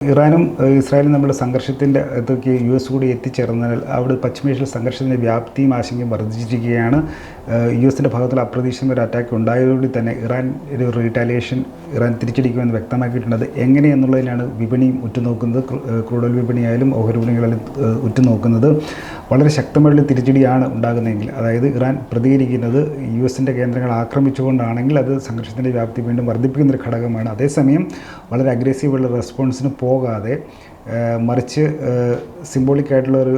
ഇറാനും ഇസ്രായേലും നമ്മുടെ സംഘർഷത്തിന്റെ അതൊക്കെ യു എസ് കൂടി എത്തിച്ചേർന്നതിനാൽ അവിടെ പശ്ചിമേഷ്യയിൽ സംഘർഷത്തിന്റെ വ്യാപ്തിയും ആശങ്കയും വർദ്ധിച്ചിരിക്കുകയാണ്. യു എസിന്റെ ഭാഗത്തുള്ള അപ്രതീക്ഷിതമായ ഒരു അറ്റാക്ക് ഉണ്ടായതോടെ തന്നെ ഇറാൻ ഒരു റീറ്റാലിയേഷൻ ഇറാൻ തിരിച്ചടിക്കുമെന്ന് വ്യക്തമാക്കിയിട്ടുണ്ട്. അത് എങ്ങനെയെന്നുള്ളതിലാണ് വിപണിയും ഉറ്റുനോക്കുന്നത്. ക്രൂഡൽ വിപണിയായാലും ഓഹരി വിപണികളായാലും ഉറ്റുനോക്കുന്നത്. വളരെ ശക്തമായിട്ടുള്ള തിരിച്ചടിയാണ് ഉണ്ടാകുന്നതെങ്കിൽ അതായത് ഇറാൻ പ്രതികരിക്കുന്നത് യു എസിന്റെ കേന്ദ്രങ്ങൾ ആക്രമിച്ചുകൊണ്ടാണെങ്കിൽ അത് സംഘർഷത്തിന്റെ വ്യാപ്തി വീണ്ടും വർദ്ധിപ്പിക്കുന്നൊരു ഘടകമാണ്. അതേസമയം വളരെ അഗ്രസീവുള്ള റെസ്പോൺസിന് പോകാതെ മറിച്ച് സിംബോളിക് ആയിട്ടുള്ള ഒരു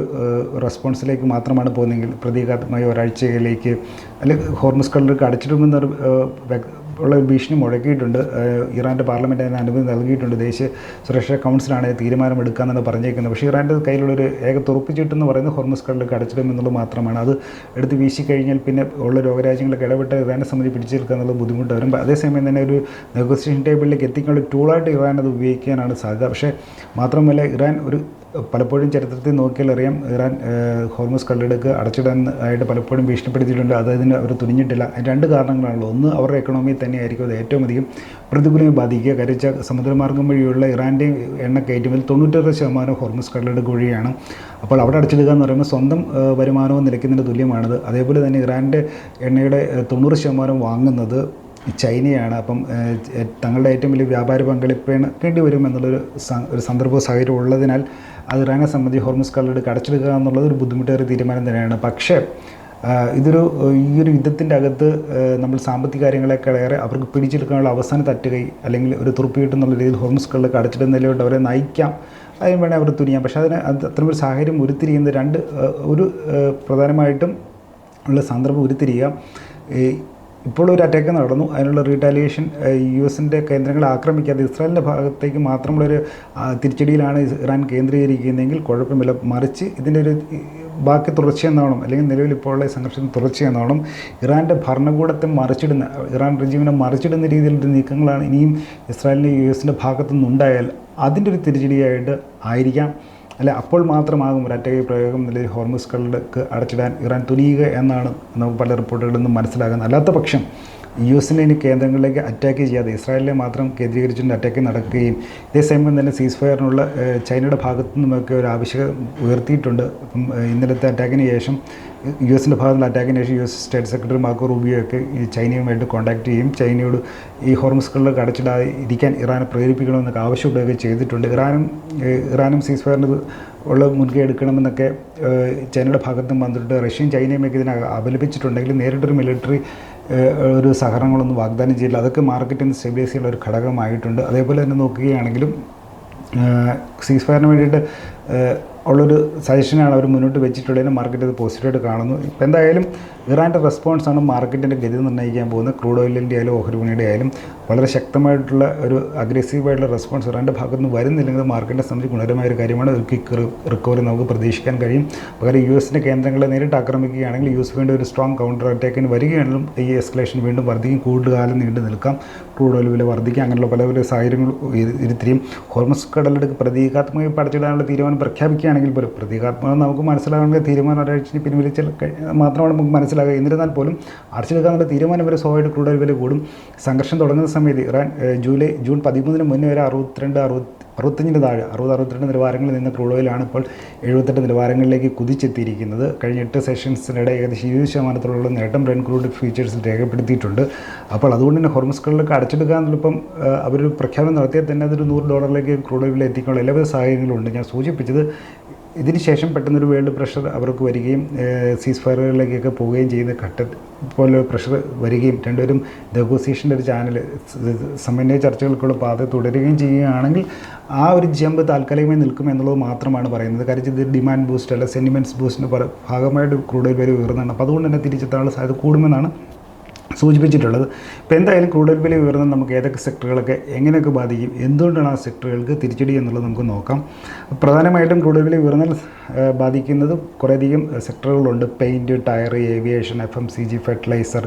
റെസ്പോൺസിലേക്ക് മാത്രമാണ് പോകുന്നതെങ്കിൽ പ്രതീകാത്മക ഒരാഴ്ചയിലേക്ക് അല്ലെങ്കിൽ ഹോർമസ് കളർ അടച്ചിടുമെന്നൊരു ഉള്ള ഭീഷണി മുഴക്കിയിട്ടുണ്ട്. ഇറാന്റെ പാർലമെന്റ് അതിന് അനുമതി നൽകിയിട്ടുണ്ട്. ദേശീയ സുരക്ഷാ കൗൺസിലാണ് തീരുമാനം എടുക്കാമെന്ന് പറഞ്ഞേക്കുന്നത് പക്ഷേ ഇറാന്റെ കയ്യിലുള്ളൊരു ഏക തുറപ്പിച്ചിട്ടെന്ന് പറയുന്നത് ഹോർമസ് കടലിലേക്ക് അടച്ചിടും എന്നുള്ളത് മാത്രമാണ്. അത് എടുത്ത് വീശി കഴിഞ്ഞാൽ പിന്നെ ഉള്ള ലോകരാജ്യങ്ങളൊക്കെ ഇടപെട്ട് ഇറാനെ സംബന്ധിച്ച് പിടിച്ചു നിൽക്കുക എന്നുള്ള ബുദ്ധിമുട്ട് വരും. അതേസമയം തന്നെ ഒരു നെഗോസിയേഷൻ ടേബിളിലേക്ക് എത്തിക്കാനുള്ള ടൂളായിട്ട് ഇറാൻ അത് ഉപയോഗിക്കാനാണ് സാധ്യത. പക്ഷേ മാത്രമല്ല ഇറാൻ ഒരു പലപ്പോഴും ചരിത്രത്തിൽ നോക്കിയാൽ അറിയാം ഇറാൻ ഹോർമസ് കള്ളെടുക്ക് അടച്ചിടാൻ ആയിട്ട് പലപ്പോഴും ഭീഷണിപ്പെടുത്തിയിട്ടുണ്ട്. അത് അവർ തുനിഞ്ഞിട്ടില്ല. രണ്ട് കാരണങ്ങളാണല്ലോ ഒന്ന് അവരുടെ എക്കണോമി തന്നെയായിരിക്കും അത് ഏറ്റവും അധികം പ്രതികൂലമായി ബാധിക്കുക. കരച്ച സമുദ്രമാർഗം വഴിയുള്ള ഇറാന്റെ എണ്ണ കയറ്റുമതിൽ തൊണ്ണൂറ്റാറ് ശതമാനം ഹോർമസ് കള്ളെടുക്ക് വഴിയാണ്. അപ്പോൾ അവിടെ അടച്ചിടുക എന്ന് പറയുമ്പോൾ സ്വന്തം വരുമാനവും നിലയ്ക്കുന്നതിന് തുല്യമാണത്. അതേപോലെ തന്നെ ഇറാന്റെ എണ്ണയുടെ തൊണ്ണൂറ് ശതമാനം വാങ്ങുന്നത് ചൈനയാണ്. അപ്പം തങ്ങളുടെ ഏറ്റവും വലിയ വ്യാപാര പങ്കാളിപ്പേണ്ടി വരും എന്നുള്ളൊരു ഒരു സന്ദർഭ സാഹചര്യം ഉള്ളതിനാൽ അത് ഇറാനെ സംബന്ധിച്ച് ഹോർമസ് കള്ളെടുക്ക് അടച്ചെടുക്കുക എന്നുള്ളത് ഒരു ബുദ്ധിമുട്ടേറിയ തീരുമാനം തന്നെയാണ്. പക്ഷേ ഇതൊരു ഈ ഒരു യുദ്ധത്തിന്റെ അകത്ത് നമ്മൾ സാമ്പത്തിക കാര്യങ്ങളെക്കാളേറെ അവർക്ക് പിടിച്ചെടുക്കാനുള്ള അവസാന തട്ടുകൈ അല്ലെങ്കിൽ ഒരു തുറുപ്പ് കിട്ടുന്നുള്ള രീതിയിൽ ഹോർമസ് കള്ളൊക്കെ അടച്ചിടുന്നതിലോട്ട് അവരെ നയിക്കാം. അതിന് വേണേൽ അവർ തുനിയാം. പക്ഷേ അതിന് അത് അത്തരമൊരു സാഹചര്യം ഉരുത്തിരിയുന്ന രണ്ട് ഒരു പ്രധാനമായിട്ടും ഉള്ള സന്ദർഭം ഉരുത്തിരിയുക. ഇപ്പോൾ ഒരു അറ്റാക്ക് നടന്നു. അതിനുള്ള റീറ്റാലിയേഷൻ യു എസിന്റെ കേന്ദ്രങ്ങളെ ആക്രമിക്കാതെ ഇസ്രായേലിന്റെ ഭാഗത്തേക്ക് മാത്രമുള്ളൊരു തിരിച്ചടിയിലാണ് ഇറാൻ കേന്ദ്രീകരിക്കുന്നതെങ്കിൽ കുഴപ്പമില്ല. മറിച്ച് ഇതിന്റെ ഒരു ബാക്കി തുടർച്ചയെന്നോണം അല്ലെങ്കിൽ നിലവിൽ ഇപ്പോഴുള്ള സംഘർഷം തുടർച്ചയെന്നോണം ഇറാന്റെ ഭരണകൂടത്തെ മറിച്ചിടുന്ന ഇറാൻ റെജീമിനെ മറിച്ചിടുന്ന രീതിയിലുള്ള നീക്കങ്ങളാണ് ഇനിയും ഇസ്രായേലിന്റെ യു എസിന്റെ ഭാഗത്തു നിന്നുണ്ടായാൽ അതിന്റെ ഒരു തിരിച്ചടിയായിട്ട് ആയിരിക്കാം. അല്ല അപ്പോൾ മാത്രമാകും ഒരറ്റകൈ പ്രയോഗം നിലയിൽ ഹോർമസ് അടച്ചിടാൻ ഇറാൻ തുനിയുക എന്നാണ് നമുക്ക് പല റിപ്പോർട്ടുകളിൽ നിന്നും മനസ്സിലാകുന്നത്. അല്ലാത്ത പക്ഷം യു എസിന്റെ ഇനി കേന്ദ്രങ്ങളിലേക്ക് അറ്റാക്ക് ചെയ്യാതെ ഇസ്രായേലിനെ മാത്രം കേന്ദ്രീകരിച്ചുകൊണ്ട് അറ്റാക്ക് നടക്കുകയും ഇതേസമയം തന്നെ സീസ് ഫയറിനുള്ള ചൈനയുടെ ഭാഗത്തു നിന്നുമൊക്കെ ഒരു ആവശ്യം ഉയർത്തിയിട്ടുണ്ട്. അപ്പം ഇന്നലത്തെ അറ്റാക്കിന് ശേഷം യു എസിന്റെ ഭാഗത്തുള്ള അറ്റാക്കിന് ശേഷം U S state secretary Marco Rubio ഒക്കെ ഈ ചൈനയുമായിട്ട് കോൺടാക്ട് ചെയ്യും ചൈനയോട് ഈ ഹോർമസ്കളിലേക്ക് അടച്ചിടാതെ ഇരിക്കാൻ ഇറാനെ പ്രേരിപ്പിക്കണമെന്നൊക്കെ ആവശ്യപ്പെടുകയൊക്കെ ചെയ്തിട്ടുണ്ട്. ഇറാനും ഇറാനും സീസ് ഫയറിന് ഉള്ള മുൻകൈ എടുക്കണമെന്നൊക്കെ ചൈനയുടെ ചൈനയുടെ ഭാഗത്തും വന്നിട്ടുണ്ട്. റഷ്യയും ചൈനയുമൊക്കെ ഇതിനെ അപലപിച്ചിട്ടുണ്ടെങ്കിൽ നേരിട്ടൊരു മിലിറ്ററി ഒരു സഹകരണങ്ങളൊന്നും വാഗ്ദാനം ചെയ്യില്ല. അതൊക്കെ മാർക്കറ്റിന് സ്റ്റെബിലൈസ് ചെയ്യാനുള്ള ഒരു ഘടകമായിട്ടുണ്ട്. അതേപോലെ തന്നെ നോക്കുകയാണെങ്കിലും സീസ് ഫയറിന് വേണ്ടിയിട്ട് ഉള്ളൊരു സജഷനാണ് അവർ മുന്നോട്ട് വെച്ചിട്ടുള്ളതിന് മാർക്കറ്റ് അത് പോസിറ്റീവായിട്ട് കാണുന്നു. ഇപ്പോൾ എന്തായാലും ഇറാന്റെ റെസ്പോൺസാണ് മാർക്കറ്റിന്റെ ഗതി നിർണയിക്കാൻ പോകുന്നത്. ക്രൂഡ് ഓയിലിന്റെ ആയാലും ഓഹരി വിപണിയുടെ ആയാലും വളരെ ശക്തമായിട്ടുള്ള ഒരു അഗ്രസീവായിട്ടുള്ള റെസ്പോൺസ് ഇറാന്റെ ഭാഗത്തുനിന്ന് വരുന്നില്ലെങ്കിൽ മാർക്കറ്റിനെ സംബന്ധിച്ച് ഗുണകരമായ ഒരു കാര്യമാണ്. ഒരു ക്വിക്ക് റിക്കവറി നമുക്ക് പ്രതീക്ഷിക്കാൻ കഴിയും. പകരം യു എസിന്റെ കേന്ദ്രങ്ങളെ നേരിട്ട് ആക്രമിക്കുകയാണെങ്കിൽ യു എസ് വേണ്ടി ഒരു സ്ട്രോങ് കൗണ്ടർ അറ്റാക്കിന് വരികയാണെങ്കിലും ഈ എസ്കലേഷൻ വീണ്ടും വർദ്ധിക്കും. കൂടുതൽ കാലം നീണ്ടു നിൽക്കാം. ക്രൂഡ് ഓയിൽ വില വർദ്ധിക്കുക അങ്ങനെയുള്ള പല പല സാഹചര്യങ്ങൾ ഇരു- ഇരുത്തിരിയും ഹോർമസ് കടലെടുക്ക് പ്രതീകാത്മകമായി പടച്ചിടാനുള്ള തീരുമാനം പ്രഖ്യാപിക്കുകയാണെങ്കിൽ പോലും പ്രതീകാത്മകം നമുക്ക് മനസ്സിലാകാനുള്ള തീരുമാനം ഒരാഴ്ച പിൻവലിച്ചാൽ മാത്രമാണ് നമുക്ക് മനസ്സിലാകുക. എന്നിരുന്നാൽ പോലും അടച്ചെടുക്കാനുള്ള തീരുമാനം വരെ സ്വാഭാവിക ക്രൂഡ് ഓയിൽ വില കൂടും. സംഘർഷം തുടങ്ങുന്ന സമയത്ത് ഇറാൻ ജൂലൈ ജൂൺ പതിമൂന്നിന് മുന്നേ വരെ അറുപത്തിരണ്ട് അറുപത്തി അറുപത്തഞ്ചിന് താഴെ അറുപത് അറുപത്തിരണ്ട് നിലവാരങ്ങളിൽ നിന്ന് ക്രൂഡ് ഓയിലാണ് ഇപ്പോൾ എഴുപത്തെട്ട് നിലവാരങ്ങളിലേക്ക് കുതിച്ചെത്തിയിരിക്കുന്നത്. കഴിഞ്ഞ എട്ട് സെഷൻസിനിടെ ഏകദേശം ഇരുപത് ശതമാനത്തോളം നേട്ടം ബ്രെൻ ക്രൂഡ് ഫ്യൂച്ചേഴ്സിൽ രേഖപ്പെടുത്തിയിട്ടുണ്ട്. അപ്പോൾ അതുകൊണ്ട് തന്നെ ഹോർമസ്കളിലൊക്കെ അടച്ചെടുക്കുക ഇപ്പം അവർ പ്രഖ്യാപനം നടത്തിയാൽ തന്നെ അതൊരു നൂറ് ഡോളറിലേക്ക് ക്രൂഡ് ഓയിലിൽ എത്തിക്കാനുള്ള എല്ലാവിധ സാഹചര്യങ്ങളുണ്ട് ഞാൻ സൂചിപ്പിച്ചത് ഇതിന് ശേഷം പെട്ടെന്നൊരു വേൾഡ് പ്രഷർ അവർക്ക് വരികയും സീസ് ഫയറുകളിലേക്കൊക്കെ പോവുകയും ചെയ്യുന്ന ഘട്ട പോലെ പ്രഷർ വരികയും രണ്ടുപേരും നെഗോസിയേഷന്റെ ഒരു ചാനൽ സമന്വയ ചർച്ചകൾക്കുള്ള പാത തുടരുകയും ചെയ്യുകയാണെങ്കിൽ ആ ഒരു ജമ്പ് താൽക്കാലികമായി നിൽക്കും എന്നുള്ളത് മാത്രമാണ് പറയുന്നത്. കാര്യം ഇത് ഡിമാൻഡ് ബൂസ്റ്റ് അല്ല സെന്റിമെന്റ്സ് ബൂസ്റ്റിന്റെ ഭാഗമായിട്ട് ക്രൂഡ് വില ഉയർന്നതാണ്. അപ്പോൾ അതുകൊണ്ട് തന്നെ തിരിച്ചെത്താനുള്ള സാധ്യത കൂടുമെന്നാണ് സൂചിപ്പിച്ചിട്ടുള്ളത്. ഇപ്പോൾ എന്തായാലും ക്രൂഡ് വില ഉയർന്നാൽ നമുക്ക് ഏതൊക്കെ സെക്ടറുകളൊക്കെ എങ്ങനെയൊക്കെ ബാധിക്കും എന്തുകൊണ്ടാണ് ആ സെക്ടറുകൾക്ക് തിരിച്ചടി എന്നുള്ളത് നമുക്ക് നോക്കാം. പ്രധാനമായിട്ടും ക്രൂഡ് വില ഉയർന്നാൽ ബാധിക്കുന്നത് കുറേയധികം സെക്ടറുകളുണ്ട്. Paint tyre aviation F M C G fertiliser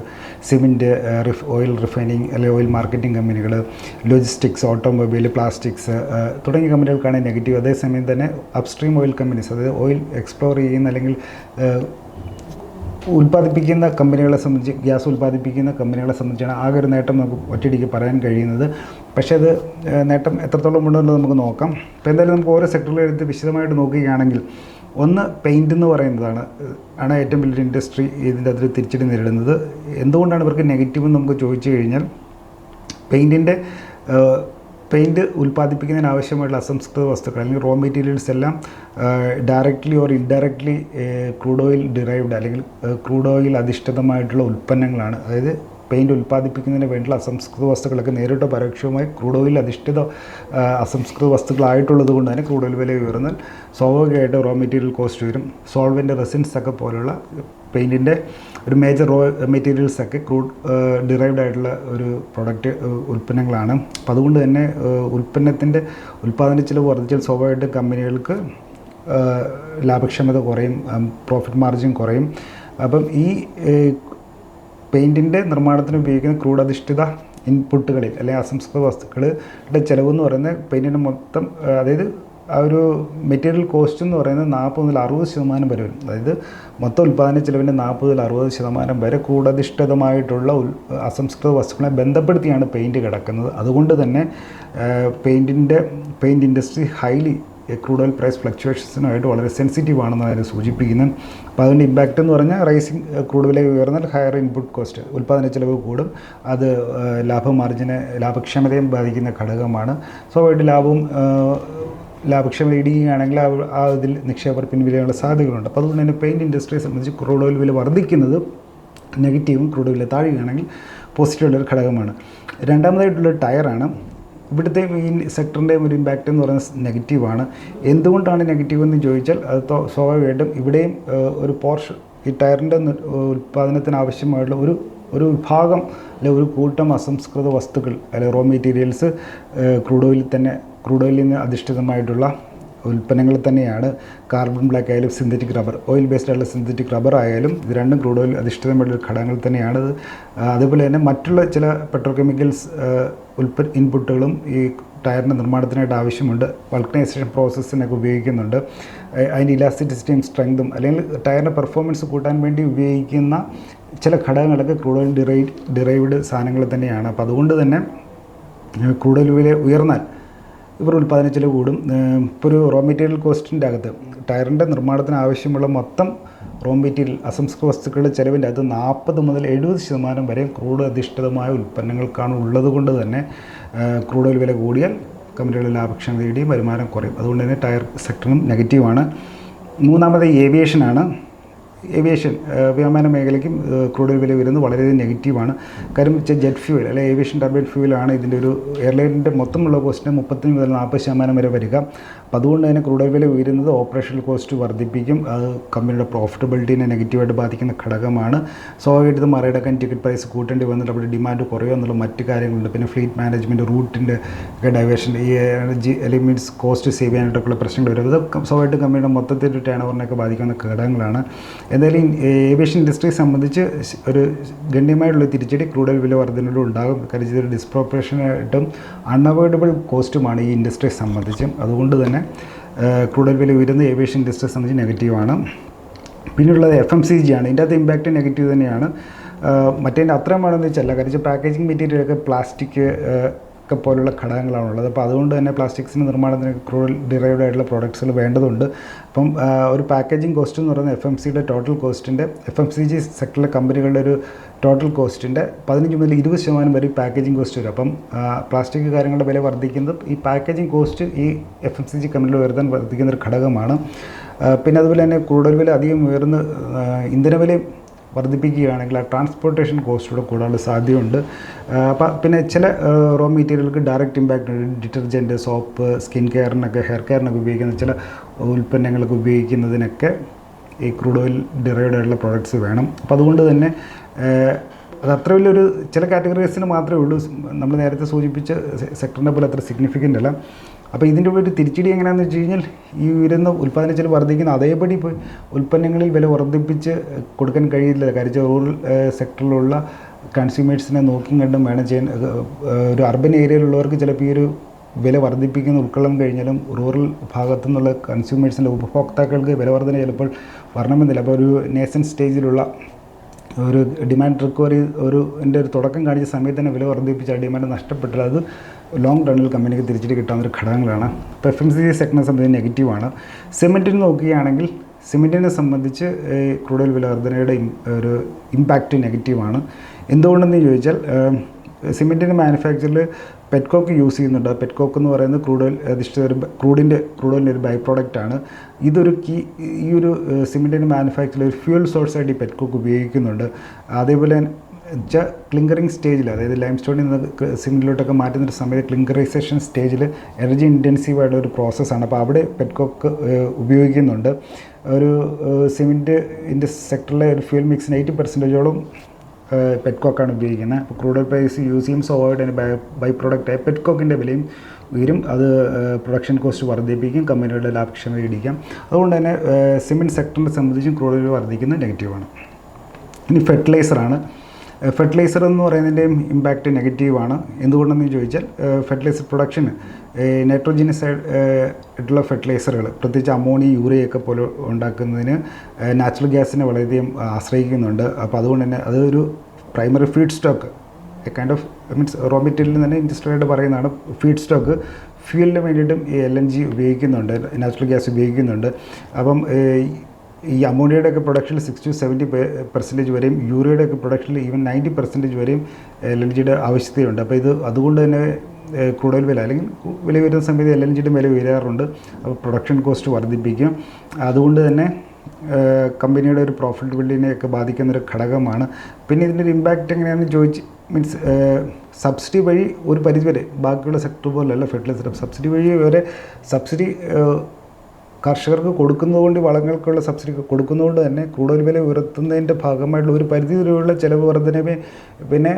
cement ref oil refining അല്ലെങ്കിൽ ഓയിൽ മാർക്കറ്റിംഗ് കമ്പനികൾ ലോജിസ്റ്റിക്സ് ഓട്ടോമൊബൈൽ പ്ലാസ്റ്റിക്സ് തുടങ്ങിയ കമ്പനികൾക്കാണ് നെഗറ്റീവ്. അതേസമയം തന്നെ അപ്സ്ട്രീം ഓയിൽ കമ്പനീസ് അതായത് ഓയിൽ എക്സ്പ്ലോർ ചെയ്യുന്ന അല്ലെങ്കിൽ ഉൽപ്പാദിപ്പിക്കുന്ന കമ്പനികളെ സംബന്ധിച്ച് ഗ്യാസ് ഉൽപ്പാദിപ്പിക്കുന്ന കമ്പനികളെ സംബന്ധിച്ചാണ് ആകെ ഒരു നേട്ടം നമുക്ക് ഒറ്റയടിക്ക് പറയാൻ കഴിയുന്നത്. പക്ഷേ അത് നേട്ടം എത്രത്തോളം ഉണ്ടെന്ന് നമുക്ക് നോക്കാം. അപ്പോൾ എന്തായാലും നമുക്ക് ഓരോ സെക്ടറിലും എടുത്ത് വിശദമായിട്ട് നോക്കുകയാണെങ്കിൽ ഒന്ന് പെയിന്റ് എന്ന് പറയുന്നതാണ് ആണ് ഏറ്റവും വലിയൊരു ഇൻഡസ്ട്രി ഇതിന്റെ അതിൽ തിരിച്ചടി നേരിടുന്നത്. എന്തുകൊണ്ടാണ് ഇവർക്ക് നെഗറ്റീവ് എന്ന് നമുക്ക് ചോദിച്ചു കഴിഞ്ഞാൽ പെയിന്റിന്റെ പെയിന്റ് ഉൽപ്പാദിപ്പിക്കുന്നതിന് ആവശ്യമായിട്ടുള്ള അസംസ്കൃത വസ്തുക്കൾ അല്ലെങ്കിൽ റോ മെറ്റീരിയൽസ് എല്ലാം directly or indirectly crude oil derived അല്ലെങ്കിൽ ക്രൂഡ് ഓയിൽ അധിഷ്ഠിതമായിട്ടുള്ള ഉൽപ്പന്നങ്ങളാണ്. അതായത് പെയിന്റ് ഉൽപ്പാദിപ്പിക്കുന്നതിന് വേണ്ടിയുള്ള അസംസ്കൃത വസ്തുക്കളൊക്കെ നേരിട്ടോ പരോക്ഷമായി ക്രൂഡ് ഓയിൽ അധിഷ്ഠിത അസംസ്കൃത വസ്തുക്കളായിട്ടുള്ളത് കൊണ്ട് തന്നെ ക്രൂഡ് ഓയിൽ വില ഉയർന്നാൽ സ്വാഭാവികമായിട്ട് റോ മെറ്റീരിയൽ കോസ്റ്റ് വരും. സോൾവെന്റ് റെസിൻസ് ഒക്കെ പോലുള്ള പെയിന്റിന്റെ ഒരു മേജർ റോ മെറ്റീരിയൽസ് ഒക്കെ ക്രൂഡ് ഡിറൈവ്ഡ് ആയിട്ടുള്ള ഒരു പ്രൊഡക്റ്റ് ഉൽപ്പന്നങ്ങളാണ്. അപ്പം അതുകൊണ്ട് തന്നെ ഉൽപ്പന്നത്തിന്റെ ഉൽപ്പാദന ചിലവ് വർദ്ധിച്ചാൽ സ്വാഭാവികമായിട്ടും കമ്പനികൾക്ക് ലാഭക്ഷമത കുറയും പ്രോഫിറ്റ് മാർജിൻ കുറയും. അപ്പം ഈ പെയിന്റിന്റെ നിർമ്മാണത്തിന് ഉപയോഗിക്കുന്ന ക്രൂഡ് അധിഷ്ഠിത ഇൻപുട്ടുകളിൽ അല്ലെങ്കിൽ അസംസ്കൃത വസ്തുക്കളുടെ ചിലവ് എന്ന് പറയുന്നത് പെയിന്റിന്റെ മൊത്തം അതായത് ആ ഒരു മെറ്റീരിയൽ കോസ്റ്റ് എന്ന് പറയുന്നത് നാൽപ്പത് മുതൽ അറുപത് ശതമാനം വരെ വരും. അതായത് മൊത്തം ഉൽപ്പാദന ചിലവിന്റെ നാൽപ്പത് മുതൽ അറുപത് ശതമാനം വരെ കൂടധിഷ്ഠിതമായിട്ടുള്ള അസംസ്കൃത വസ്തുക്കളെ ബന്ധപ്പെടുത്തിയാണ് പെയിന്റ് കിടക്കുന്നത്. അതുകൊണ്ട് തന്നെ പെയിന്റിന്റെ paint industry highly crude oil price ഫ്ലക്ച്വേഷൻസിനുമായിട്ട് വളരെ സെൻസിറ്റീവ് ആണെന്ന് അതിന് സൂചിപ്പിക്കുന്നത് അപ്പോൾ അതിന്റെ ഇമ്പാക്റ്റ് എന്ന് പറഞ്ഞാൽ റൈസിങ് ക്രൂഡ് വില ഉയർന്നാൽ ഹയർ ഇൻപുട്ട് കോസ്റ്റ് ഉൽപ്പാദന ചിലവ് കൂടും. അത് ലാഭ മാർജിനെ ലാഭക്ഷമതയും ബാധിക്കുന്ന ഘടകമാണ്. സ്വാഭാവികമായിട്ട് ലാഭവും ലാഭക്ഷമ ലാഭക്ഷമത ഇടിയുകയാണെങ്കിൽ ആ അതിൽ നിക്ഷേപർ പിൻവലിയാനുള്ള സാധ്യതകളുണ്ട്. അപ്പോൾ അതുകൊണ്ട് തന്നെ പെയിന്റ് ഇൻഡസ്ട്രിയെ സംബന്ധിച്ച് ക്രൂഡ് ഓയിൽ വില വർദ്ധിക്കുന്നത് നെഗറ്റീവും ക്രൂഡ് വില താഴുകയാണെങ്കിൽ പോസിറ്റീവുള്ളൊരു ഘടകമാണ്. രണ്ടാമതായിട്ടുള്ള ടയറാണ് ഇവിടുത്തെ മെയിൻ സെക്ടറിന്റെ ഒരു ഇമ്പാക്റ്റ് എന്ന് പറയുന്നത് നെഗറ്റീവാണ് എന്തുകൊണ്ടാണ് നെഗറ്റീവ് എന്ന് ചോദിച്ചാൽ അത് സ്വാഭാവികമായിട്ടും ഇവിടെയും ഒരു പോർഷൻ ഈ ടയറിന്റെ ഉൽപ്പാദനത്തിന് ആവശ്യമായിട്ടുള്ള ഒരു ഒരു വിഭാഗം അല്ലെ ഒരു കൂട്ടം അസംസ്കൃത വസ്തുക്കൾ അല്ലെ റോ മെറ്റീരിയൽസ് ക്രൂഡ് ഓയിലിൽ തന്നെ ക്രൂഡ് ഓയിലിൽ നിന്ന് അധിഷ്ഠിതമായിട്ടുള്ള ഉൽപ്പന്നങ്ങൾ തന്നെയാണ് കാർബൺ ബ്ലാക്ക് ആയാലും സിന്തറ്റിക് റബ്ബർ ഓയിൽ ബേസ്ഡ് ആയിട്ടുള്ള സിന്തറ്റിക് റബ്ബർ ആയാലും ഇത് രണ്ടും ക്രൂഡ് ഓയിൽ അധിഷ്ഠിതമായിട്ടുള്ള ഘടകങ്ങൾ തന്നെയാണ്. അതുപോലെ തന്നെ മറ്റുള്ള ചില പെട്രോകെമിക്കൽസ് ഉൽപ്പ ഇൻപുട്ടുകളും ഈ ടയറിന്റെ നിർമ്മാണത്തിനായിട്ട് ആവശ്യമുണ്ട്. വൾക്കനൈസേഷൻ പ്രോസസ്സിനൊക്കെ ഉപയോഗിക്കുന്നുണ്ട്. അതിന്റെ ഇലാസ്റ്റിസിറ്റിയും സ്ട്രെങ്തും അല്ലെങ്കിൽ ടയറിന്റെ പെർഫോമൻസ് കൂട്ടാൻ വേണ്ടി ഉപയോഗിക്കുന്ന ചില ഘടകങ്ങളൊക്കെ ക്രൂഡ് ഓയിൽ ഡിറൈ ഡിറൈവ്ഡ് സാധനങ്ങൾ തന്നെയാണ്. അപ്പോൾ അതുകൊണ്ട് തന്നെ ക്രൂഡ് ഓയിൽ വില ഉയർന്നാൽ ഇവർ ഉൽപ്പാദന ചിലവ് കൂടും ഇപ്പോൾ ഒരു റോ മെറ്റീരിയൽ കോസ്റ്റിന്റെ അകത്ത് ടയറിന്റെ നിർമ്മാണത്തിന് ആവശ്യമുള്ള മൊത്തം റോ മെറ്റീരിയൽ അസംസ്കൃത വസ്തുക്കളുടെ ചിലവിന്റെ അകത്ത് നാൽപ്പത് മുതൽ എഴുപത് ശതമാനം വരെ ക്രൂഡ് അധിഷ്ഠിതമായ ഉൽപ്പന്നങ്ങൾക്കാണ് ഉള്ളത് കൊണ്ട് തന്നെ ക്രൂഡ് ഓയിൽ വില കൂടിയാൽ കമ്പനികളുടെ ലാഭക്ഷമതയുടെയും വരുമാനം കുറയും. അതുകൊണ്ട് തന്നെ ടയർ സെക്ടറും നെഗറ്റീവാണ് മൂന്നാമത് ഏവിയേഷനാണ് ഏവിയേഷൻ വ്യോമാന മേഖലയ്ക്കും ക്രൂഡ് വില വരുന്നത് വളരെയധികം നെഗറ്റീവാണ്. കാര്യം വെച്ചാൽ ജെറ്റ് ഫ്യൂൽ അല്ലെങ്കിൽ ഏവിയേഷൻ ടർബൈൻ ഫ്യൂലാണ് ഇതിന്റെ ഒരു എയർലൈനിന്റെ മൊത്തമുള്ള കോസ്റ്റിന് മുപ്പത്തഞ്ച് മുതൽ നാൽപ്പത് ശതമാനം വരെ വരിക. അപ്പോൾ അതുകൊണ്ട് തന്നെ ക്രൂഡ് വില ഉയരുന്നത് ഓപ്പറേഷണൽ കോസ്റ്റ് വർദ്ധിപ്പിക്കും. അത് കമ്പനിയുടെ പ്രോഫിറ്റബിലിറ്റിനെ നെഗറ്റീവായിട്ട് ബാധിക്കുന്ന ഘടകമാണ്. സ്വാഭാവികമായിട്ട് ഇത് മറികടക്കാൻ ടിക്കറ്റ് പ്രൈസ് കൂട്ടേണ്ടി വന്നിട്ട് അവിടെ ഡിമാൻഡ് കുറയുക എന്നുള്ള മറ്റ് കാര്യങ്ങളുണ്ട്. പിന്നെ ഫ്ലീറ്റ് മാനേജ്മെന്റ് റൂട്ടിന്റെ ഒക്കെ ഡൈവേഷൻ ഈ എനർജി അല്ലെങ്കിൽ മീൻസ് കോസ്റ്റ് സേവ് ചെയ്യാനായിട്ടൊക്കെയുള്ള പ്രശ്നങ്ങൾ വരും. അത് സ്വാഭാവികമായിട്ട് കമ്പനിയുടെ മൊത്തത്തിൽ ടേൺ ഓവറിനൊക്കെ ബാധിക്കുന്ന ഘടകങ്ങളാണ്. എന്തായാലും ഏവിയേഷൻ ഇൻഡസ്ട്രിയെ സംബന്ധിച്ച് ഒരു ഗണ്യമായിട്ടുള്ള തിരിച്ചടി ക്രൂഡ് വില വർധനയിലും ഉണ്ടാകും. കാര്യം ഇതൊരു ഡിസ്പ്രോപ്പറേഷനായിട്ടും അൺഅവോയ്ഡബിൾ കോസ്റ്റുമാണ് ഈ ഇൻഡസ്ട്രിയെ സംബന്ധിച്ചും. അതുകൊണ്ട് തന്നെ ക്രൂഡ് വില ഉയരുന്ന ഏവിയേഷൻ ഇൻഡസ്ട്രിയെ സംബന്ധിച്ച് നെഗറ്റീവാണ് പിന്നെയുള്ളത് എഫ് എം സി ജി ആണ്. ഇതിന്റെ അകത്ത് ഇമ്പാക്റ്റ് നെഗറ്റീവ് തന്നെയാണ്. മറ്റേതിന്റെ അത്രയും വേണമെന്ന് വെച്ചല്ല. കാര്യം പാക്കേജിങ് മെറ്റീരിയലൊക്കെ പ്ലാസ്റ്റിക് ഒക്കെ പോലുള്ള ഘടകങ്ങളാണുള്ളത് അപ്പോൾ അതുകൊണ്ട് തന്നെ പ്ലാസ്റ്റിക്സിന്റെ നിർമ്മാണത്തിന് ക്രൂഡ് ഡിറൈവ്ഡ് ആയിട്ടുള്ള പ്രോഡക്ട്സുകൾ വേണ്ടതുണ്ട്. അപ്പം ഒരു പാക്കേജിങ് കോസ്റ്റ് എന്ന് പറയുന്നത് എഫ് എം സിയുടെ ടോട്ടൽ കോസ്റ്റിന്റെ എഫ് എം സി ജി സെക്ടറിലെ കമ്പനികളുടെ ഒരു ടോട്ടൽ കോസ്റ്റിന്റെ പതിനഞ്ച് മുതൽ ഇരുപത് ശതമാനം വരെ പാക്കേജിങ് കോസ്റ്റ് വരും. അപ്പം പ്ലാസ്റ്റിക് കാര്യങ്ങളുടെ വില വർദ്ധിക്കുന്നത് ഈ പാക്കേജിങ് കോസ്റ്റ് ഈ എഫ് എം സി ജി കമ്പനിയിൽ വരുത്താൻ വർദ്ധിക്കുന്ന ഒരു ഘടകമാണ് പിന്നെ അതുപോലെ തന്നെ ക്രൂഡൽ വില അധികം ഉയർന്ന് ഇന്ധനവിലയും വർദ്ധിപ്പിക്കുകയാണെങ്കിൽ ആ ട്രാൻസ്പോർട്ടേഷൻ കോസ്റ്റൂടെ കൂടാനുള്ള സാധ്യതയുണ്ട്. അപ്പം പിന്നെ ചില റോ മെറ്റീരിയലുകൾക്ക് ഡയറക്റ്റ് ഇമ്പാക്റ്റ് ഉണ്ട്. ഡിറ്റർജന്റ് സോപ്പ് സ്കിൻ കെയറിനൊക്കെ ഹെയർ കെയറിനൊക്കെ ഉപയോഗിക്കുന്ന ചില ഉൽപ്പന്നങ്ങളൊക്കെ ഉപയോഗിക്കുന്നതിനൊക്കെ ഈ ക്രൂഡ് ഓയിൽ ഡിറൈവ്ഡ് ആയിട്ടുള്ള പ്രോഡക്ട്സ് വേണം. അപ്പോൾ അതുകൊണ്ട് തന്നെ അത് അത്ര വലിയൊരു ചില കാറ്റഗറീസിന് മാത്രമേ ഉള്ളൂ. നമ്മൾ നേരത്തെ സൂചിപ്പിച്ച സെക്ടറിനെ പോലെ അത്ര സിഗ്നിഫിക്കന്റ് അല്ല. അപ്പോൾ ഇതിന്റെ ഒരു തിരിച്ചടി എങ്ങനെയാണെന്ന് വെച്ച് കഴിഞ്ഞാൽ ഈ വരുന്ന ഉൽപ്പാദന ചെലവ് വർദ്ധിക്കുന്ന അതേപടി ഉൽപ്പന്നങ്ങളിൽ വില വർദ്ധിപ്പിച്ച് കൊടുക്കാൻ കഴിയില്ല. കാര്യം റൂറൽ സെക്ടറിലുള്ള കൺസ്യൂമേഴ്സിനെ നോക്കിയും കണ്ടും വേണം ചെയ്യാൻ. ഒരു അർബൻ ഏരിയയിലുള്ളവർക്ക് ചിലപ്പോൾ ഈ ഒരു വില വർദ്ധിപ്പിക്കുന്ന ഉൾക്കൊള്ളാൻ കഴിഞ്ഞാലും റൂറൽ ഭാഗത്തു നിന്നുള്ള കൺസ്യൂമേഴ്സിന്റെ ഉപഭോക്താക്കൾക്ക് വില വർധന ചിലപ്പോൾ വരണമെന്നില്ല. അപ്പോൾ ഒരു നേഷൻ സ്റ്റേജിലുള്ള ഒരു ഡിമാൻഡ് റിക്കവറി ഒരു എന്റെ ഒരു തുടക്കം കാണിച്ച സമയത്ത് തന്നെ വില വർദ്ധിപ്പിച്ച ഡിമാൻഡ് നഷ്ടപ്പെട്ടത് അത് ലോങ് റണ്ണിൽ കമ്പനിക്ക് തിരിച്ചിട്ട് കിട്ടാവുന്ന ഒരു ഘടകങ്ങളാണ്. ഇപ്പോൾ എഫ് എം സി സെക്ടറിനെ സംബന്ധിച്ച് നെഗറ്റീവാണ് സിമെന്റിന് നോക്കുകയാണെങ്കിൽ സിമെന്റിനെ സംബന്ധിച്ച് ക്രൂഡ് ഓയിൽ വില വർധനയുടെ ഒരു ഇമ്പാക്റ്റ് നെഗറ്റീവാണ് എന്തുകൊണ്ടെന്ന് ചോദിച്ചാൽ സിമെന്റിന്റെ മാനുഫാക്ചറിൽ പെറ്റ്കോക്ക് യൂസ് ചെയ്യുന്നുണ്ട്. പെറ്റ്കോക്ക് എന്ന് പറയുന്നത് ക്രൂഡ് ഓയിൽ അധിഷ്ഠിത ഒരു ക്രൂഡിന്റെ ക്രൂഡ് ഓയിലിന്റെ ഒരു ബൈ പ്രോഡക്റ്റ് ആണ്. ഇതൊരു കീ ഈ ഒരു സിമെന്റിന്റെ മാനുഫാക്ചറിൽ ഒരു ഫ്യൂൽ സോഴ്സായിട്ട് ഈ പെറ്റ്കോക്ക് ഉപയോഗിക്കുന്നുണ്ട്. അതേപോലെ വെച്ചാൽ ക്ലിങ്കറിങ് സ്റ്റേജിൽ അതായത് ലൈം സ്റ്റോണിൽ നിന്ന് സിമെന്റിലോട്ടൊക്കെ മാറ്റുന്ന ഒരു സമയത്ത് ക്ലിങ്കറൈസേഷൻ സ്റ്റേജിൽ എനർജി ഇന്റൻസീവ് ആയിട്ടുള്ള ഒരു പ്രോസസ്സാണ്. അപ്പോൾ അവിടെ പെറ്റ്കോക്ക് ഉപയോഗിക്കുന്നുണ്ട്. ഒരു സിമെന്റിന്റെ സെക്ടറിലെ ഒരു ഫ്യൂൽ മിക്സിന് എയ്റ്റി പെർസെന്റേജോളം പെറ്റ്കോക്കാണ് ഉപയോഗിക്കുന്നത്. അപ്പോൾ ക്രൂഡ് ഓയിൽ പ്രൈസ് യൂസ് ചെയ്യും. സ്വാഭാവികമായിട്ട് ബൈ ബൈ പ്രോഡക്റ്റായ പെറ്റ്കോക്കിന്റെ വിലയും ഉയരും. അത് പ്രൊഡക്ഷൻ കോസ്റ്റ് വർദ്ധിപ്പിക്കും. കമ്പനികളുടെ ലാഭക്ഷമത ഇടിക്കാം. അതുകൊണ്ട് തന്നെ സിമെന്റ് സെക്ടറിനെ സംബന്ധിച്ചും ക്രൂഡ് ഓയിൽ വർദ്ധിക്കുന്നത് നെഗറ്റീവാണ്. ഇനി ഫെർട്ടിലൈസറാണ്. ഫെർട്ടിലൈസർ എന്ന് പറയുന്നതിന്റെയും ഇമ്പാക്റ്റ് നെഗറ്റീവാണ് എന്തുകൊണ്ടെന്ന് ചോദിച്ചാൽ ഫെർട്ടിലൈസർ പ്രൊഡക്ഷൻ നൈട്രോജനസ് ആയിട്ടുള്ള ഫെർട്ടിലൈസറുകൾ പ്രത്യേകിച്ച് അമോണിയ യൂറിയൊക്കെ പോലെ ഉണ്ടാക്കുന്നതിന് നാച്ചുറൽ ഗ്യാസിനെ വളരെയധികം ആശ്രയിക്കുന്നുണ്ട്. അപ്പോൾ അതുകൊണ്ട് തന്നെ അതൊരു primary feedstock a kind of means raw material തന്നെ ഇൻഡസ്ട്രിയായിട്ട് പറയുന്നതാണ് ഫീഡ് സ്റ്റോക്ക് ഫ്യൂലിന് വേണ്ടിയിട്ടും ഈ എൽ എൻ ജി ഉപയോഗിക്കുന്നുണ്ട് നാച്ചുറൽ ഗ്യാസ് ഉപയോഗിക്കുന്നുണ്ട്. അപ്പം ഈ അമോണിയയുടെ ഒക്കെ പ്രൊഡക്ഷനിൽ സിക്സ് ടു സെവന്റി പെർസെന്റേജ് വരെയും യൂറിയയുടെ ഒക്കെ പ്രൊഡക്ഷനിൽ ഈവൻ നയന്റി പെർസെന്റേജ് വരെയും എൽ എൻ ജിയുടെ ആവശ്യതയുണ്ട്. അപ്പോൾ ഇത് അതുകൊണ്ട് തന്നെ കൂടുതൽ വില അല്ലെങ്കിൽ വില വരുന്ന സമയത്ത് എൽ എൻ ജിയുടെ വില ഉയരാറുണ്ട്. അപ്പോൾ പ്രൊഡക്ഷൻ കോസ്റ്റ് വർദ്ധിപ്പിക്കും. അതുകൊണ്ട് തന്നെ കമ്പനിയുടെ ഒരു പ്രോഫിറ്റബിലിറ്റിനെയൊക്കെ ബാധിക്കുന്ന ഒരു ഘടകമാണ്. പിന്നെ ഇതിന്റെ ഒരു ഇമ്പാക്റ്റ് എങ്ങനെയാണെന്ന് ചോദിച്ച് മീൻസ് സബ്സിഡി വഴി ഒരു പരിധിവരെ ബാക്കിയുള്ള സെക്ടർ പോലെയല്ല ഫെർട്ടിലൈസർ സബ്സിഡി വഴി വരെ സബ്സിഡി കർഷകർക്ക് കൊടുക്കുന്നതുകൊണ്ട് വളങ്ങൾക്കുള്ള സബ്സിഡി കൊടുക്കുന്നതുകൊണ്ട് തന്നെ ക്രൂഡ് വില ഉയർത്തുന്നതിന്റെ ഭാഗമായിട്ടുള്ള ഒരു പരിധി വരെയുള്ള ചിലവ് വർധനവേ പിന്നെ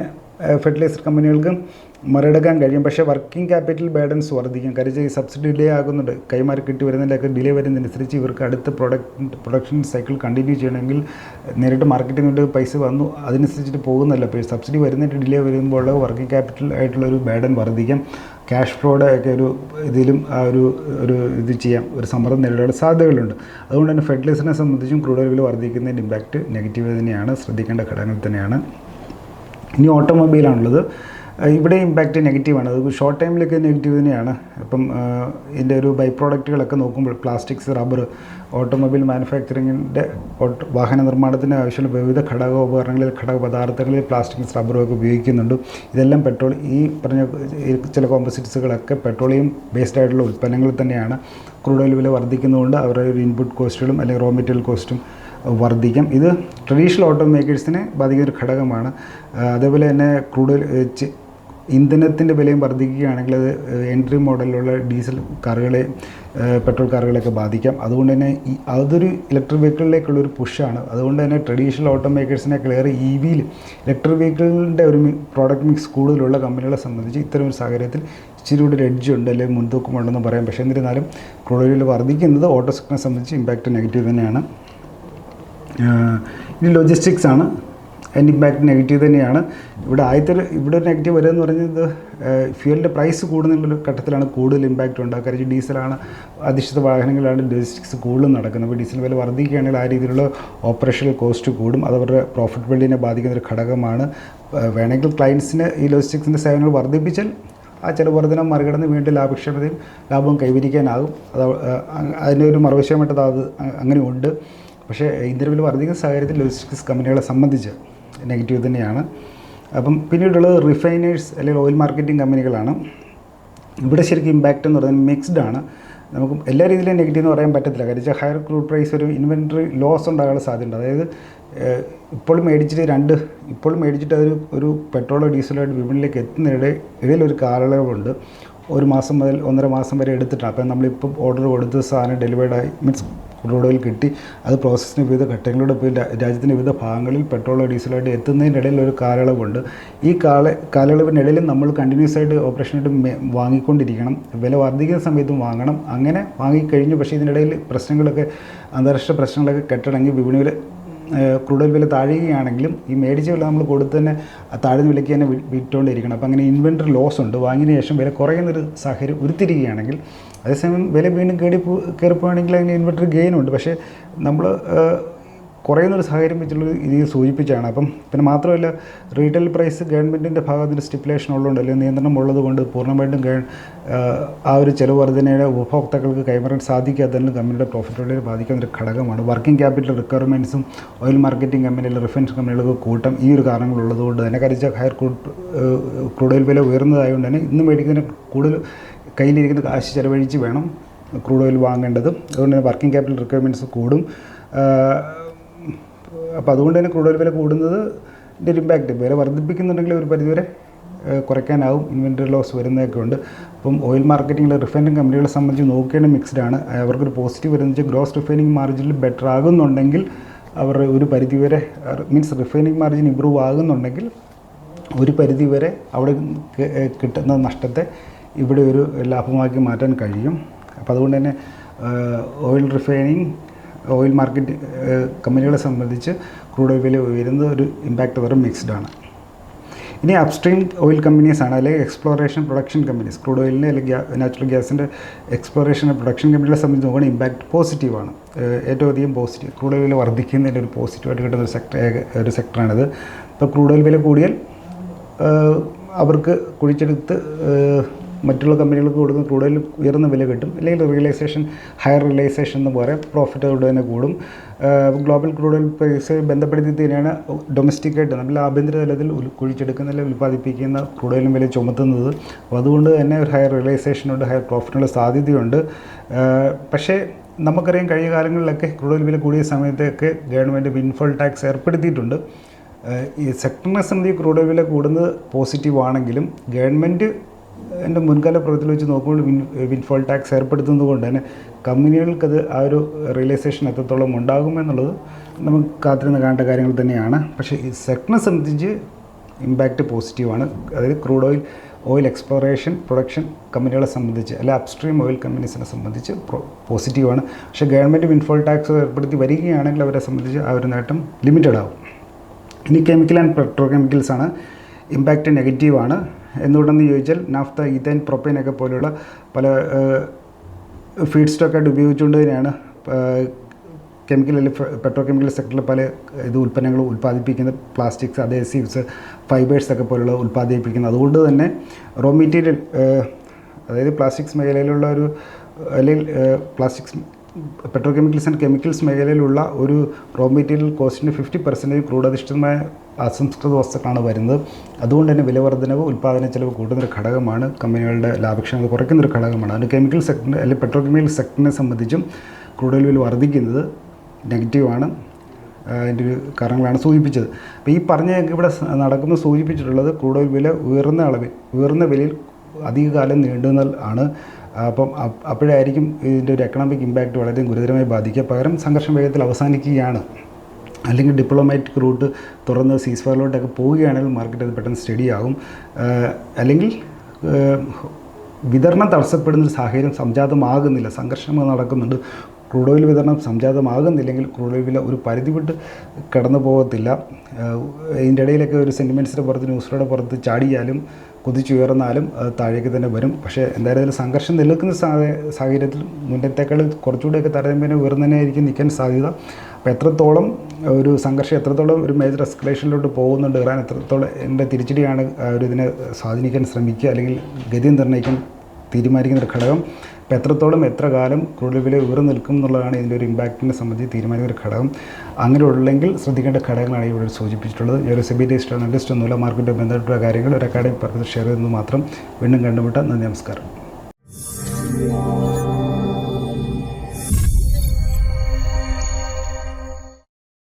ഫെർട്ടിലൈസർ കമ്പനികൾക്ക് മറികടക്കാൻ കഴിയും. പക്ഷേ വർക്കിംഗ് ക്യാപിറ്റൽ ബാലൻസ് വർദ്ധിക്കും. കാര്യം ഈ സബ്സിഡി ഡിലേ ആകുന്നുണ്ട്. കൈമാറി കിട്ടി വരുന്നതിലൊക്കെ ഡിലേ വരുന്നതനുസരിച്ച് ഇവർക്ക് അടുത്ത പ്രൊഡക്റ്റ് പ്രൊഡക്ഷൻ സൈക്കിൾ കണ്ടിന്യൂ ചെയ്യണമെങ്കിൽ നേരിട്ട് മാർക്കറ്റിൽ നിന്ന് പൈസ വന്നു. അതിനനുസരിച്ചിട്ട് പോകുന്നല്ല അപ്പോൾ സബ്സിഡി വരുന്നതിന്റെ ഡിലേ വരുമ്പോൾ വർക്കിംഗ് ക്യാപിറ്റൽ ആയിട്ടുള്ള ഒരു ബേഡൻ വർദ്ധിക്കാം. ക്യാഷ് ഫ്ലോയുടെ ഒക്കെ ഒരു ഇതിലും ആ ഒരു ഒരു ഇത് ചെയ്യാം. ഒരു സമ്മർദ്ദം നേരിടാൻ സാധ്യതകളുണ്ട്. അതുകൊണ്ട് തന്നെ ഫെർട്ടിലൈസറിനെ സംബന്ധിച്ചും ക്രൂഡ് ഓയിൽ വർദ്ധിക്കുന്നതിന്റെ ഇമ്പാക്റ്റ് നെഗറ്റീവ് തന്നെയാണ്. ശ്രദ്ധിക്കേണ്ട ഘടകങ്ങൾ തന്നെയാണ്. ഇനി ഓട്ടോമൊബൈലാണുള്ളത് ഇവിടെ ഇമ്പാക്റ്റ് നെഗറ്റീവാണ് അത് ഷോർട്ട് ടൈമിലൊക്കെ നെഗറ്റീവ് തന്നെയാണ്. അപ്പം ഇതിന്റെ ഒരു ബൈ പ്രോഡക്റ്റുകളൊക്കെ നോക്കുമ്പോൾ പ്ലാസ്റ്റിക്സ് റബ്ബർ ഓട്ടോമൊബൈൽ മാനുഫാക്ചറിങ്ങിന്റെ വാഹന നിർമ്മാണത്തിന് ആവശ്യമുള്ള വിവിധ ഘടക ഉപകരണങ്ങളിൽ ഘടക പദാർത്ഥങ്ങളിൽ പ്ലാസ്റ്റിക്സ് റബ്ബറും ഒക്കെ ഉപയോഗിക്കുന്നുണ്ട്. ഇതെല്ലാം പെട്രോൾ ഈ പറഞ്ഞ ചില കോമ്പസിറ്റ്സുകളൊക്കെ പെട്രോളിയം ബേസ്ഡ് ആയിട്ടുള്ള ഉൽപ്പന്നങ്ങൾ തന്നെയാണ്. ക്രൂഡ് ഓയിൽ വില വർദ്ധിക്കുന്നതുകൊണ്ട് അവരുടെ ഒരു ഇൻപുട്ട് കോസ്റ്റുകളും അല്ലെങ്കിൽ റോ മെറ്റീരിയൽ കോസ്റ്റും വർദ്ധിക്കാം. ഇത് ട്രഡീഷണൽ ഓട്ടോമേക്കേഴ്സിനെ ബാധിക്കുന്ന ഒരു ഘടകമാണ്. അതേപോലെ തന്നെ ക്രൂഡ് ഇന്ധനത്തിന്റെ വിലയും വർദ്ധിക്കുകയാണെങ്കിൽ അത് എൻട്രി മോഡലിലുള്ള ഡീസൽ കാറുകളെ പെട്രോൾ കാറുകളെയൊക്കെ ബാധിക്കാം. അതുകൊണ്ട് തന്നെ ഈ അതൊരു ഇലക്ട്രിക് വെഹിക്കിളിലേക്കുള്ള ഒരു പുഷാണ് അതുകൊണ്ട് തന്നെ ട്രഡീഷണൽ ഓട്ടോമേക്കേഴ്സിനെ ക്ലിയർ ഇ വിയിൽ ഇലക്ട്രിക് വെഹിക്കിളിന്റെ ഒരു പ്രോഡക്റ്റ് മിക്സ് കൂടുതലുള്ള കമ്പനികളെ സംബന്ധിച്ച് ഇത്തരം ഒരു സാഹചര്യത്തിൽ ഇച്ചിരി കൂടി ഒരു എഡ്ജ് ഉണ്ട് അല്ലെങ്കിൽ മുൻതൂക്കമുണ്ടെന്ന് പറയാം. പക്ഷേ എന്നിരുന്നാലും ക്രൂഡ് വർദ്ധിക്കുന്നത് ഓട്ടോ സെക്ടറിനെ സംബന്ധിച്ച് ഇമ്പാക്റ്റ് നെഗറ്റീവ് തന്നെയാണ്. ഇനി ലോജിസ്റ്റിക്സ് ആണ്. അതിന്റെ ഇമ്പാക്റ്റ് നെഗറ്റീവ് തന്നെയാണ്. ഇവിടെ ആദ്യത്തെ ഇവിടെ ഒരു നെഗറ്റീവ് വരിക എന്ന് പറയുന്നത് ഫ്യൂലിന്റെ പ്രൈസ് കൂടുന്നുള്ളൊരു ഘട്ടത്തിലാണ് കൂടുതൽ ഇമ്പാക്റ്റ് ഉണ്ടാക്കുക. കാര്യം ഡീസലാണ് അധിഷ്ഠിത വാഹനങ്ങളാണ് ലോജിസ്റ്റിക്സ് കൂടുതലും നടക്കുന്നത്. അപ്പോൾ ഡീസൽ വില വർദ്ധിക്കുകയാണെങ്കിൽ ആ രീതിയിലുള്ള ഓപ്പറേഷണൽ കോസ്റ്റ് കൂടും. അത് അവരുടെ പ്രോഫിറ്റബിലിറ്റിനെ ബാധിക്കുന്ന ഒരു ഘടകമാണ്. വേണമെങ്കിൽ ക്ലയൻസിന് ഈ ലോജിസ്റ്റിക്സിന്റെ സേവനങ്ങൾ വർദ്ധിപ്പിച്ചാൽ ആ ചില വർധനം മറികടന്ന് വീണ്ടും ലാഭക്ഷമതയും ലാഭവും കൈവരിക്കാനാകും. അത് അതിന്റെ ഒരു മറുവശമായിട്ട് അത് അങ്ങനെ ഉണ്ട്. പക്ഷേ ഇന്ത്യയിൽ വർദ്ധിക്കുന്ന സാഹചര്യത്തിൽ ലോജിസ്റ്റിക്സ് കമ്പനികളെ സംബന്ധിച്ച് നെഗറ്റീവ് തന്നെയാണ്. അപ്പം പിന്നീടുള്ളത് റിഫൈനേഴ്സ് അല്ലെങ്കിൽ ഓയിൽ മാർക്കറ്റിംഗ് കമ്പനികളാണ് ഇവിടെ ശരിക്കും ഇമ്പാക്റ്റ് എന്ന് പറയുന്നത് മിക്സ്ഡ് ആണ്. നമുക്ക് എല്ലാ രീതിയിലും നെഗറ്റീവ് എന്ന് പറയാൻ പറ്റത്തില്ല. കാര്യം വെച്ചാൽ ഹയർ ക്രൂഡ് പ്രൈസ് ഒരു ഇൻവെൻട്രി ലോസ് ഉണ്ടാകാനുള്ള സാധ്യതയുണ്ട്. അതായത് ഇപ്പോൾ മേടിച്ചിട്ട് രണ്ട് ഇപ്പോൾ മേടിച്ചിട്ട് അതൊരു ഒരു പെട്രോളോ ഡീസലോ ആയിട്ട് വിപണിയിലേക്ക് എത്തുന്നതിടെ ഇടയിലൊരു കാലയളവുണ്ട്. ഒരു മാസം മുതൽ ഒന്നര മാസം വരെ എടുത്തിട്ടാണ്. അപ്പം നമ്മളിപ്പം ഓർഡർ കൊടുത്ത് സാധനം ഡെലിവേർഡായി മീൻസ് ക്രൂഡ് കിട്ടി അത് പ്രോസസ്സിന് വിവിധ പോയി രാജ്യത്തിന്റെ വിവിധ ഭാഗങ്ങളിൽ പെട്രോളോ ഡീസലായിട്ട് എത്തുന്നതിന്റെ ഇടയിൽ ഒരു കാലയളവുണ്ട്. ഈ കാല കാലയളവിനിടയിൽ നമ്മൾ കണ്ടിന്യൂസ് ആയിട്ട് ഓപ്പറേഷനായിട്ട് വാങ്ങിക്കൊണ്ടിരിക്കണം. വില വർദ്ധിക്കുന്ന സമയത്തും വാങ്ങണം. അങ്ങനെ വാങ്ങിക്കഴിഞ്ഞു. പക്ഷേ ഇതിനിടയിൽ പ്രശ്നങ്ങളൊക്കെ അന്താരാഷ്ട്ര പ്രശ്നങ്ങളൊക്കെ കെട്ടടങ്ങി വിപണിയിൽ ക്രൂഡ് ഓയിൽ വില താഴുകയാണെങ്കിലും ഈ മേടിച്ച വില നമ്മൾ കൊടുത്ത് തന്നെ താഴ്ന്ന വിലയ്ക്ക് തന്നെ വിറ്റുകൊണ്ടിരിക്കണം അപ്പോൾ അങ്ങനെ ഇൻവെന്ററി ലോസ് ഉണ്ട്. വാങ്ങിയതിന് ശേഷം വില കുറയുന്നൊരു സാഹചര്യം ഉരുത്തിരിക്കുകയാണെങ്കിൽ അതേസമയം വില വീണ്ടും കയറി കയറിപ്പോവാണെങ്കിൽ അതിന് ഇൻവെർട്ടർ ഗെയിൻ ഉണ്ട്. പക്ഷേ നമ്മൾ കുറയുന്നൊരു സാഹചര്യം വെച്ചുള്ള രീതിയിൽ സൂചിപ്പിച്ചാണ്. അപ്പം പിന്നെ മാത്രമല്ല റീറ്റെയിൽ പ്രൈസ് ഗവൺമെന്റിന്റെ ഭാഗത്തിന്റെ സ്റ്റിപ്പുലേഷൻ ഉള്ളതുകൊണ്ട് അല്ലെങ്കിൽ നിയന്ത്രണം ഉള്ളത് കൊണ്ട് പൂർണമായിട്ടും ആ ഒരു ചെലവ് വർധനയുടെ ഉപഭോക്താക്കൾക്ക് കൈമാറാൻ സാധിക്കാത്തതിനും കമ്പനിയുടെ പ്രോഫിറ്റബിലിറ്റി ബാധിക്കുന്ന ഒരു ഘടകമാണ്. വർക്കിംഗ് ക്യാപിറ്റൽ റിക്വയർമെന്റ്സും ഓയിൽ മാർക്കറ്റിംഗ് കമ്പനികൾ റിഫൈൻസ് കമ്പനികൾക്ക് കൂട്ടം ഈ ഒരു കാരണങ്ങളുള്ളതുകൊണ്ട് തന്നെ കരിച്ച ഹയർ ക്രൂഡ് ക്രൂഡ് ഓയിൽ വില ഉയർന്നതായതുകൊണ്ട് തന്നെ ഇന്ന് മേടിക്കുന്നതിന് കൂടുതൽ കയ്യിലിരിക്കുന്ന കാശ് ചിലവഴിച്ച് വേണം ക്രൂഡ് ഓയിൽ വാങ്ങേണ്ടത്. അതുകൊണ്ട് തന്നെ വർക്കിംഗ് ക്യാപിറ്റൽ റിക്വയർമെന്റ്സ് കൂടും. അപ്പോൾ അതുകൊണ്ട് തന്നെ ക്രൂഡ് ഓയിൽ വില കൂടുന്നത് ഒരു ഇമ്പാക്റ്റ് വില വർദ്ധിപ്പിക്കുന്നുണ്ടെങ്കിൽ ഒരു പരിധിവരെ കുറയ്ക്കാനാവും. ഇൻവെന്ററി ലോസ് വരുന്നതൊക്കെ ഉണ്ട്. അപ്പം ഓയിൽ മാർക്കറ്റിംഗിൽ റിഫൈനിങ് കമ്പനികളെ സംബന്ധിച്ച് നോക്കുകയാണെങ്കിൽ മിക്സ്ഡ് ആണ്. അവർക്കൊരു പോസിറ്റീവ് വരുന്നത് വെച്ചാൽ ഗ്രോസ് റിഫൈനിങ് മാർജിനിൽ ബെറ്റർ ആകുന്നുണ്ടെങ്കിൽ അവർ ഒരു പരിധിവരെ മീൻസ് റിഫൈനിങ് മാർജിൻ ഇമ്പ്രൂവ് ആകുന്നുണ്ടെങ്കിൽ ഒരു പരിധിവരെ അവിടെ കിട്ടുന്ന നഷ്ടത്തെ ഇവിടെ ഒരു ലാഭമാക്കി മാറ്റാൻ കഴിയും. അപ്പോൾ അതുകൊണ്ട് തന്നെ ഓയിൽ റിഫൈനിങ് ഓയിൽ മാർക്കറ്റ് കമ്പനികളെ സംബന്ധിച്ച് ക്രൂഡ് ഓയിൽ വില ഉയരുന്നത് ഒരു ഇമ്പാക്റ്റ് വെറും മിക്സ്ഡ് ആണ്. ഇനി അപ്സ്ട്രീം ഓയിൽ കമ്പനീസ് ആണ് അല്ലെങ്കിൽ എക്സ്പ്ലോറേഷൻ പ്രൊഡക്ഷൻ കമ്പനീസ് ക്രൂഡ് ഓയിലിന്റെ അല്ലെങ്കിൽ നാച്ചുറൽ ഗ്യാസിന്റെ എക്സ്പ്ലോറേഷൻ പ്രൊഡക്ഷൻ കമ്പനികളെ സംബന്ധിച്ച് നോക്കുകയാണെങ്കിൽ ഇമ്പാക്റ്റ് പോസിറ്റീവാണ് ഏറ്റവും അധികം പോസിറ്റീവ് ക്രൂഡ് ഓയിൽ വർദ്ധിക്കുന്നതിന്റെ ഒരു പോസിറ്റീവായിട്ട് കിട്ടുന്ന ഒരു സെക്ടർ ഒരു സെക്ടറാണിത് ഇപ്പോൾ ക്രൂഡ് ഓയിൽ വില കൂടിയാൽ അവർക്ക് കുഴിച്ചെടുത്ത് മറ്റുള്ള കമ്പനികൾക്ക് കൊടുക്കുന്ന കൂടുതൽ ഉയർന്ന വില കിട്ടും. അല്ലെങ്കിൽ റിയലൈസേഷൻ ഹയർ റിയലൈസേഷൻ എന്ന് പറയാം. പ്രോഫിറ്റ് അതുകൊണ്ട് തന്നെ കൂടും. ഗ്ലോബൽ ക്രൂഡ് പ്രൈസ് ബന്ധപ്പെടുത്തി തന്നെയാണ് ഡൊമസ്റ്റിക്കായിട്ട് നമ്മൾ ആഭ്യന്തര തലത്തിൽ കുഴിച്ചെടുക്കുന്ന അല്ലെങ്കിൽ ഉൽപ്പാദിപ്പിക്കുന്ന ക്രൂഡ് ഓയിലും വില ചുമത്തുന്നത്. അപ്പോൾ അതുകൊണ്ട് തന്നെ ഒരു ഹയർ റിയലൈസേഷനുണ്ട് ഹയർ പ്രോഫിറ്റിനുള്ള സാധ്യതയുണ്ട്. പക്ഷേ നമുക്കറിയാം കഴിഞ്ഞ കാലങ്ങളിലൊക്കെ ക്രൂഡ് ഓയിൽ വില കൂടിയ സമയത്തൊക്കെ ഗവൺമെന്റ് വിൻഫോൾ ടാക്സ് ഏർപ്പെടുത്തിയിട്ടുണ്ട്. ഈ സെക്ടറിനെ സംബന്ധിച്ച് ക്രൂഡ് ഓയിൽ വില കൂടുന്നത് പോസിറ്റീവ് ആണെങ്കിലും ഗവൺമെന്റ് എന്റെ മുൻകാല പ്രവൃത്തിയിൽ വെച്ച് നോക്കുമ്പോൾ വിൻ വിൻഫോൾ ടാക്സ് ഏർപ്പെടുത്തുന്നത് കൊണ്ട് തന്നെ കമ്പനികൾക്കത് ആ ഒരു റിയലൈസേഷൻ എത്രത്തോളം ഉണ്ടാകുമെന്നുള്ളത് നമുക്ക് കാത്തിരുന്ന് കാണേണ്ട കാര്യങ്ങൾ തന്നെയാണ്. പക്ഷേ ഈ സെക്ടറിനെ സംബന്ധിച്ച് ഇമ്പാക്റ്റ് പോസിറ്റീവാണ് അതായത് crude oil oil exploration production കമ്പനികളെ സംബന്ധിച്ച് അല്ലെ അപ്സ്ട്രീം ഓയിൽ കമ്പനീസിനെ സംബന്ധിച്ച് പോസിറ്റീവാണ് പക്ഷേ ഗവൺമെന്റ് വിൻഫോൾ ടാക്സ് ഏർപ്പെടുത്തി വരികയാണെങ്കിൽ അവരെ സംബന്ധിച്ച് ആ ഒരു നേട്ടം ലിമിറ്റഡ് ആവും. ഇനി കെമിക്കൽ ആൻഡ് പെട്രോ കെമിക്കൽസാണ് ഇമ്പാക്റ്റ് നെഗറ്റീവാണ് എന്തുകൊണ്ടെന്ന് ചോദിച്ചാൽ നാഫ്ത ഈത്തൈൻ പ്രൊപ്പൈനൊക്കെ പോലുള്ള പല ഫീഡ് സ്റ്റോക്കായിട്ട് ഉപയോഗിച്ചുകൊണ്ട് തന്നെയാണ് കെമിക്കൽ പെട്രോ കെമിക്കൽ സെക്ടറിൽ പല ഇത് ഉൽപ്പന്നങ്ങൾ ഉൽപ്പാദിപ്പിക്കുന്ന പ്ലാസ്റ്റിക്സ് അതേസീവ്സ് ഫൈബേഴ്സ് ഒക്കെ പോലുള്ള ഉൽപ്പാദിപ്പിക്കുന്നത്. അതുകൊണ്ട് തന്നെ റോ മെറ്റീരിയൽ അതായത് പ്ലാസ്റ്റിക്സ് മേഖലയിലുള്ള ഒരു അല്ലെങ്കിൽ plastics petrochemicals and chemicals മേഖലയിലുള്ള ഒരു റോ മെറ്റീരിയൽ കോസ്റ്റിന്റെ ഫിഫ്റ്റി പെർസെന്റേജ് ക്രൂഡ് അധിഷ്ഠിതമായ അസംസ്കൃത വസ്തുക്കളാണ് വരുന്നത്. അതുകൊണ്ട് തന്നെ വിലവർദ്ധനവ് ഉൽപ്പാദന ചെലവ് കൂട്ടുന്നൊരു ഘടകമാണ് കമ്പനികളുടെ ലാഭക്ഷമത കുറയ്ക്കുന്നൊരു ഘടകമാണ്. അതിന് കെമിക്കൽ സെക്ടറിന് അല്ലെങ്കിൽ പെട്രോ കെമിക്കൽ സെക്ടറിനെ സംബന്ധിച്ചും ക്രൂഡ് ഓയിൽ വില വർദ്ധിക്കുന്നത് നെഗറ്റീവാണ് അതിന്റെ ഒരു കാരണങ്ങളാണ് സൂചിപ്പിച്ചത്. അപ്പോൾ ഈ പറഞ്ഞ ഇവിടെ നടക്കുന്ന സൂചിപ്പിച്ചിട്ടുള്ളത് ക്രൂഡ് ഓയിൽ വില ഉയർന്ന അളവിൽ ഉയർന്ന വിലയിൽ അധികകാലം നീണ്ടുന്നാൽ ആണ് അപ്പം അപ്- അപ്പോഴായിരിക്കും ഇതിന്റെ ഒരു എക്കണോമിക് ഇമ്പാക്റ്റ് വളരെ ഗുരുതരമായി ബാധിക്കുക പകരം സംഘർഷം വേഗത്തിൽ അവസാനിക്കുകയാണ്. അല്ലെങ്കിൽ ഡിപ്ലോമാറ്റിക് റൂട്ട് തുറന്ന് സീസ് ഫയറിലോട്ടൊക്കെ പോവുകയാണെങ്കിൽ മാർക്കറ്റ് അത് പെട്ടെന്ന് സ്റ്റഡി ആകും. അല്ലെങ്കിൽ വിതരണം തടസ്സപ്പെടുന്ന ഒരു സാഹചര്യം സംജാതമാകുന്നില്ല. സംഘർഷം നടക്കുന്നുണ്ട്. ക്രൂഡ് ഓയിൽ വിതരണം സംജാതമാകുന്നില്ലെങ്കിൽ ക്രൂഡ് ഓയിൽ വില ഒരു പരിധി വിട്ട് കടന്നു പോകത്തില്ല ഇതിന്റെ ഇടയിലൊക്കെ ഒരു സെന്റിമെന്റ്സിന്റെ പുറത്ത് ന്യൂസുകളുടെ പുറത്ത് ചാടിയാലും കുതിച്ചുയർന്നാലും അത് താഴേക്ക് തന്നെ വരും. പക്ഷേ എന്തായാലും ഇതിൽ സംഘർഷം നിലനിൽക്കുന്ന സാഹ- സാഹചര്യത്തിൽ മുന്നത്തേക്കാൾ കുറച്ചുകൂടെയൊക്കെ താരതമ്യേന ഉയർന്നു തന്നെയായിരിക്കും നിൽക്കാൻ സാധ്യത. അപ്പോൾ എത്രത്തോളം ഒരു സംഘർഷം എത്രത്തോളം ഒരു മേജർ എസ്കലേഷനിലോട്ട് പോകുന്നുണ്ട് ഇറാൻ എത്രത്തോളം എന്റെ തിരിച്ചടിയാണ് ഒരു ഇതിനെ സ്വാധീനിക്കാൻ ശ്രമിക്കുക അല്ലെങ്കിൽ ഗതി നിർണയിക്കാൻ തീരുമാനിക്കുന്ന ഒരു ഘടകം അപ്പോൾ എത്രത്തോളം എത്ര കാലം ക്രൂഡ് വില ഉയർന്നു നിൽക്കും എന്നുള്ളതാണ് ഇതിന്റെ ഒരു ഇമ്പാക്റ്റിനെ സംബന്ധിച്ച് തീരുമാനിക്കുന്ന ഒരു ഘടകം. അങ്ങനെ ഉള്ളെങ്കിൽ ശ്രദ്ധിക്കേണ്ട ഘടകങ്ങളാണ് ഇവിടെ സൂചിപ്പിച്ചിട്ടുള്ളത്. ഒരു സെബി ടെസ്റ്റ് അനലിസ്റ്റ് ഒന്നുമില്ല മാർക്കറ്റ് ബന്ധപ്പെട്ട കാര്യങ്ങൾ ഒരു അക്കാഡമിക് പർപ്പസ് ഷെയർ ചെയ്യുന്നത് മാത്രം വീണ്ടും കണ്ടുമുട്ടാം. നന്ദി നമസ്കാരം.